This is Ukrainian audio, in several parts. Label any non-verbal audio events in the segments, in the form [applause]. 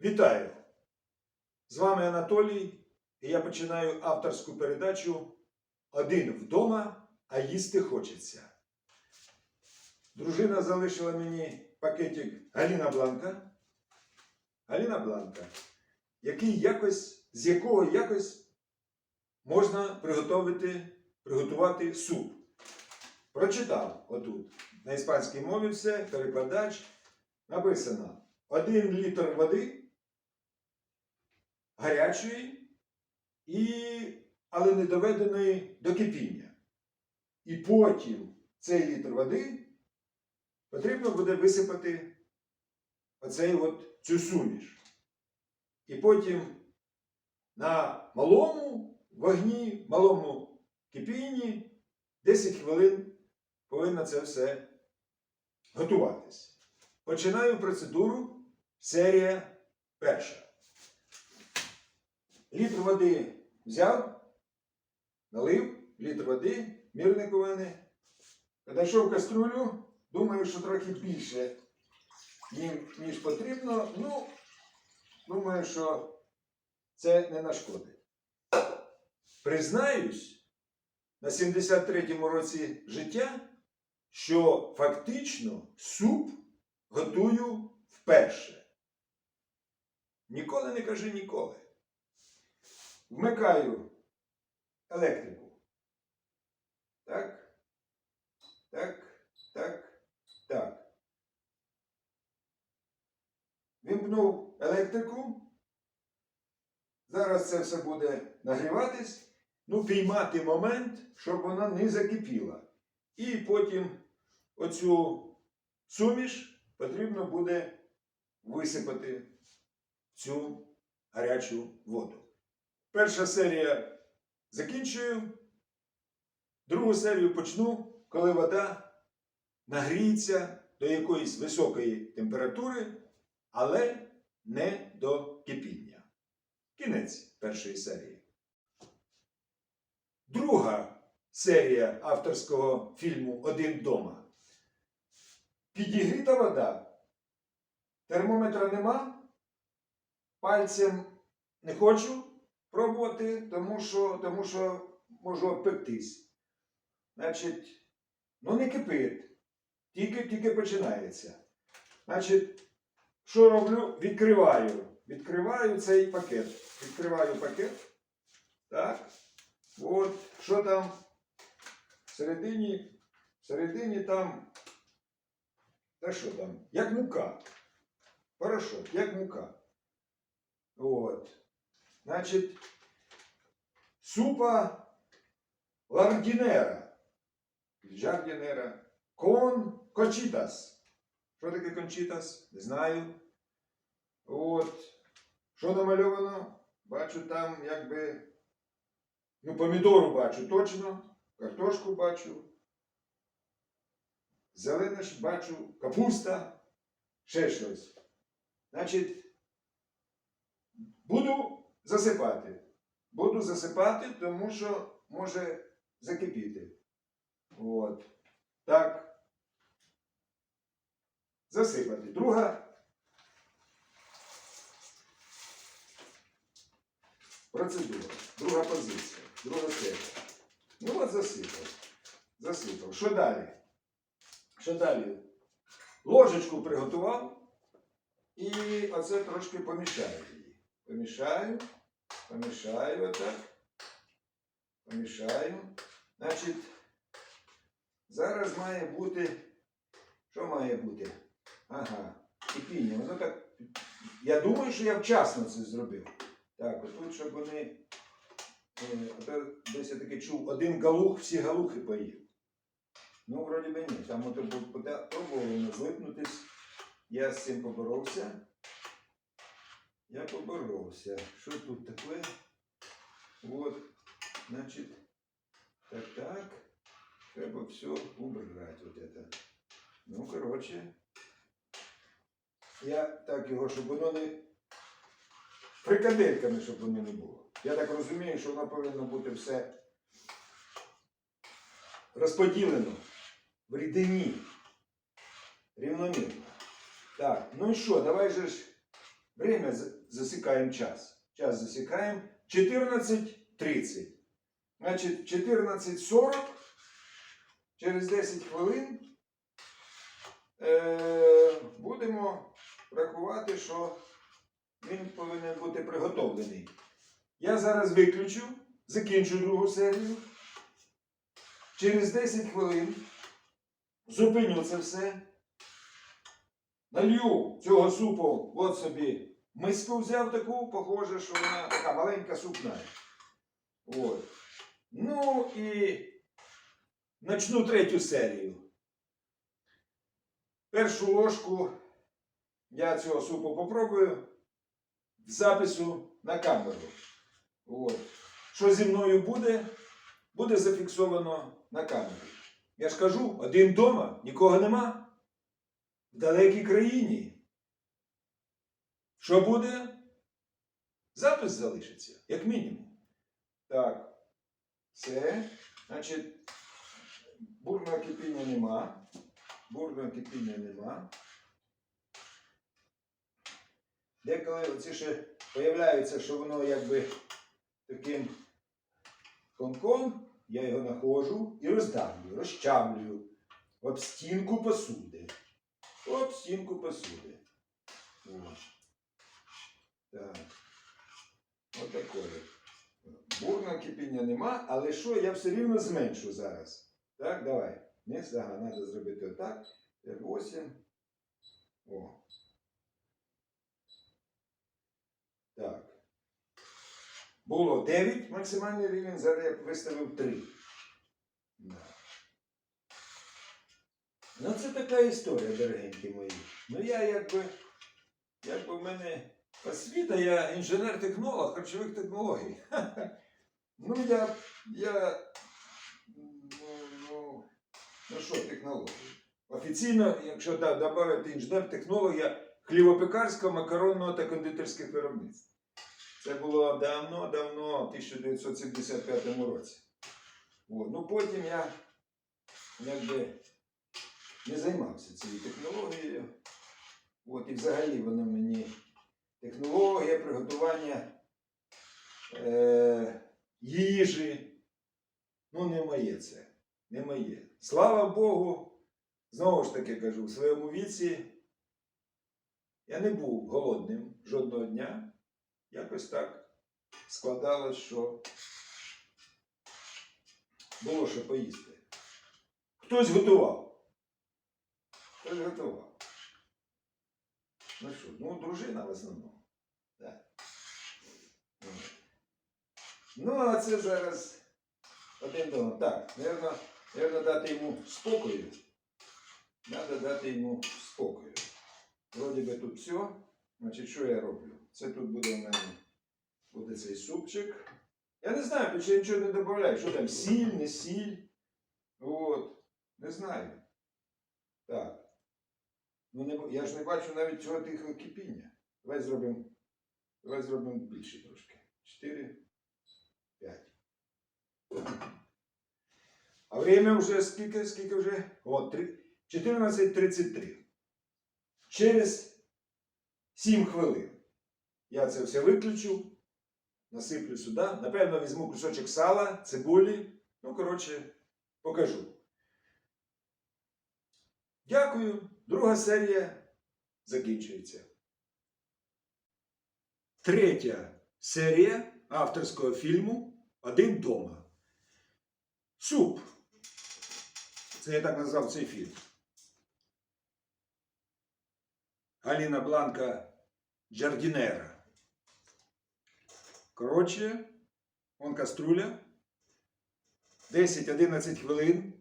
Вітаю! З вами Анатолій, і я починаю авторську передачу Один вдома, а їсти хочеться. Дружина залишила мені пакетик Галіна Бланка. Галіна Бланка, який якось, з якого якось можна приготувати, приготувати суп. Прочитав отут. На іспанській мові все, перекладач. Написано один літр води гарячої, і, але не доведеної до кипіння. І потім цей літр води потрібно буде висипати оцей от, цю суміш. І потім на малому вогні, малому кипінні 10 хвилин повинно це все готуватись. Починаю процедуру серія перша. Літр води взяв, налив, літр води, мірник у мене. Каструлю, думаю, що трохи більше, ні- ніж потрібно. Ну, думаю, що це не нашкодить. Признаюсь, на 73-му році життя, що фактично суп готую вперше. Ніколи не кажи ніколи. Вмикаю електрику. Так. Так. Так. Так. Вімкнув електрику. Зараз це все буде нагріватись. Ну, піймати момент, щоб вона не закипіла. І потім оцю суміш потрібно буде висипати цю гарячу воду. Перша серія закінчую. Другу серію почну, коли вода нагріється до якоїсь високої температури, але не до кипіння. Кінець першої серії. Друга серія авторського фільму Один вдома. Підігріта вода. Термометра нема. Пальцем не хочу пробувати, тому що, тому що можу обпектись. Значить, ну не кипить. Тільки, тільки починається. Значить, що роблю? Відкриваю. Відкриваю цей пакет. Відкриваю пакет. Так. От, що там всередині, всередині там та що там? Як мука. Порошок, як мука. От. Значить, супа лардінера. Жардінера. Кон кончитас. Що таке кончитас? Не знаю. От. Що намальовано? Бачу там, якби. Ну, помідору бачу точно. Картошку бачу. Зелене ж бачу, капуста, ще щось. Значить, буду засипати. Буду засипати, тому що може закипіти. От. Так. Засипати. Друга. Процедура. Друга позиція. Друга серія. Ну от засипав. Засипав. Що далі? Що далі? Ложечку приготував і оце трошки помішаю її. Помішаю, помішаю отак. Помішаю. Значить, зараз має бути. Що має бути? Ага, кипіння. Воно так. Я думаю, що я вчасно це зробив. Так, отут, щоб вони. Е, ото десь я таки чув, один галух, всі галухи поїв. Ну, вроді би ні. Там ото був пробував злипнутись. Я з цим поборовся. Я поборовся. Що тут таке? От, значить, так, так. Треба все убрать вот это. Ну, коротше. Я так його, щоб воно не. Фрикадельками, щоб воно не було. Я так розумію, що воно повинно бути все розподілено в рідині. Рівномірно. Так, ну і що, давай же ж Время засікаємо час. Час засікаємо 14.30. Значить, 14.40 через 10 хвилин е, будемо рахувати, що він повинен бути приготовлений. Я зараз виключу, закінчу другу серію. Через 10 хвилин зупиню це все. Налью цього супу, от собі миску взяв таку, похоже, що вона така маленька супна. От. Ну і начну третю серію. Першу ложку я цього супу попробую в запису на камеру. От. Що зі мною буде, буде зафіксовано на камері. Я ж кажу, один дома, нікого нема. В далекій країні. Що буде? Запис залишиться, як мінімум. Так. Все. Значить, бурного кипіння нема. Бурного кипіння нема. Деколи оці ще появляється, що воно якби таким комком, я його находжу і роздавлю, розчавлюю об стінку посуди. Об стінку посуди. О. Так. Отакої. Бурного кипіння нема, але що, я все рівно зменшу зараз. Так, давай. Не, ага, треба зробити отак. 8. О. Так. Було 9 максимальний рівень, зараз я виставив 3. Да. Ну, це така історія, дорогенькі мої. Ну я якби, якби в мене освіта, я інженер-технолог харчових технологій. [laughs] Ну, я, я, ну, ну, ну що, технології? Офіційно, якщо да, додати інженер-технолог, я хлібопекарського, макаронного та кондитерських виробництв. Це було давно-давно, в 1975 році. От. Ну потім я якби не займався цією технологією. От, і взагалі воно мені технологія приготування е, їжі. Ну, не моє це. Не. Слава Богу, знову ж таки кажу, в своєму віці я не був голодним жодного дня. Якось так складалось, що було що поїсти. Хтось готував. Хтось готував. Ну що, ну, дружина в основному. Так. Ну, а це зараз один дома. Так, наверно, дати йому спокою. Треба дати йому спокою. Вроді би тут все. Значить, що я роблю? Це тут буде у мене буде цей супчик. Я не знаю, тут я нічого не додаю. Що там, сіль, не сіль. От. Не знаю. Так. Ну, не, я ж не бачу навіть цього тихого кипіння. Давай зробимо. Давай зробимо більше трошки. 4, 5. А время вже скільки, скільки вже? О, 14.33. Через 7 хвилин. Я це все виключу, насиплю сюди. Напевно, візьму кусочок сала, цибулі. Ну, коротше, покажу. Дякую. Друга серія закінчується. Третя серія авторського фільму Один дома. Суп. Це я так назвав цей фільм. Аліна Бланка Джардінера. Коротше, он каструля. 10-11 хвилин.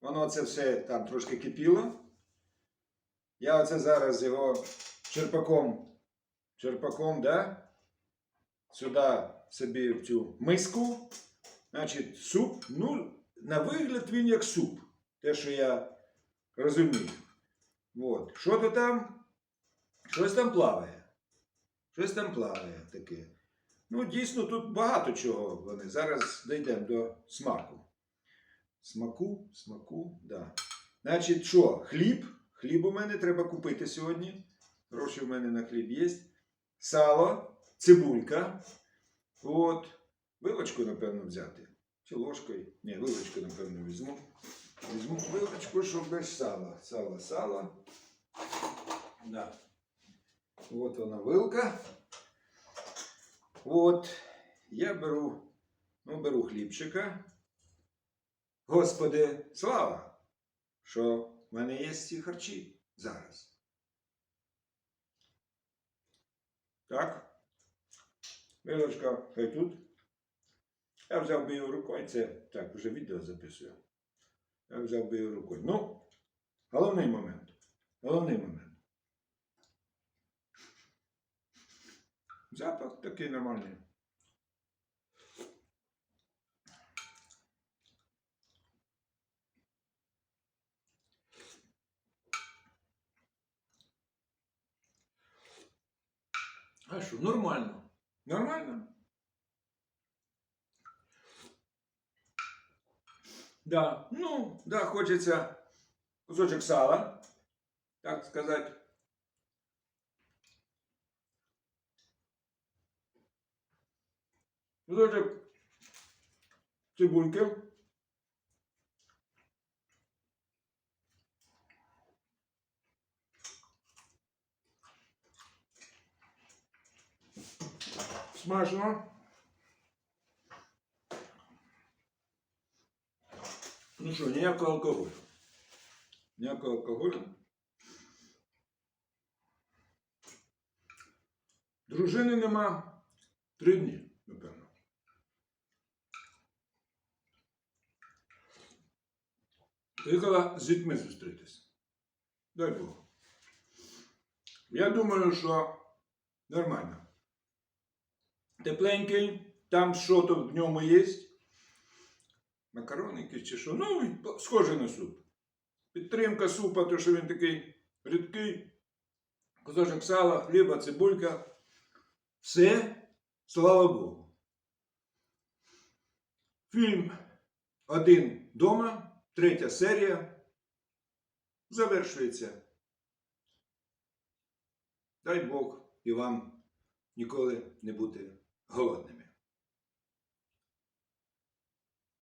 Воно це все там трошки кипіло. Я оце зараз його черпаком, черпаком, да? Сюди собі в цю миску. Значить, суп, ну, на вигляд він як суп. Те, що я розумію. От. Що то там? Щось там плаває. Щось там плаває таке. Ну, дійсно, тут багато чого вони. Зараз дійдемо до смаку. Смаку, смаку, да. Значить, що? Хліб. Хліб у мене треба купити сьогодні. Гроші в мене на хліб є. сало, цибулька. От. Вилочку, напевно, взяти. Чи ложкою? Ні, вилочку, напевно, візьму. Візьму вилочку, щоб без сала. Сало, сало. Да. От вона вилка. От. Я беру, ну, беру хлібчика. Господи, слава! Що в мене є ці харчі зараз. Так. Вилочка, хай тут. Я взяв би його рукою, це так, вже відео записую. Я взяв би його рукою. Ну, головний момент. Головний момент. Запах такий нормальний. Що, нормально? Нормально? Да, ну, да, хочеться кусочок сала, так сказати. Кусочок цибульки. Смачно. Ну що, ніякого алкоголю. Ніякого алкоголю. Дружини нема три дні, напевно. Приїхала з дітьми зустрітися. Дай Бог. Я думаю, що нормально. Тепленький, там що то в ньому є. Макарони якісь чи що. Ну, схоже на суп. Підтримка супа, то що він такий рідкий. Кусочок сала, хліба, цибулька. Все, слава Богу. Фільм Один дома, третя серія. Завершується. Дай Бог і вам ніколи не бути голодними.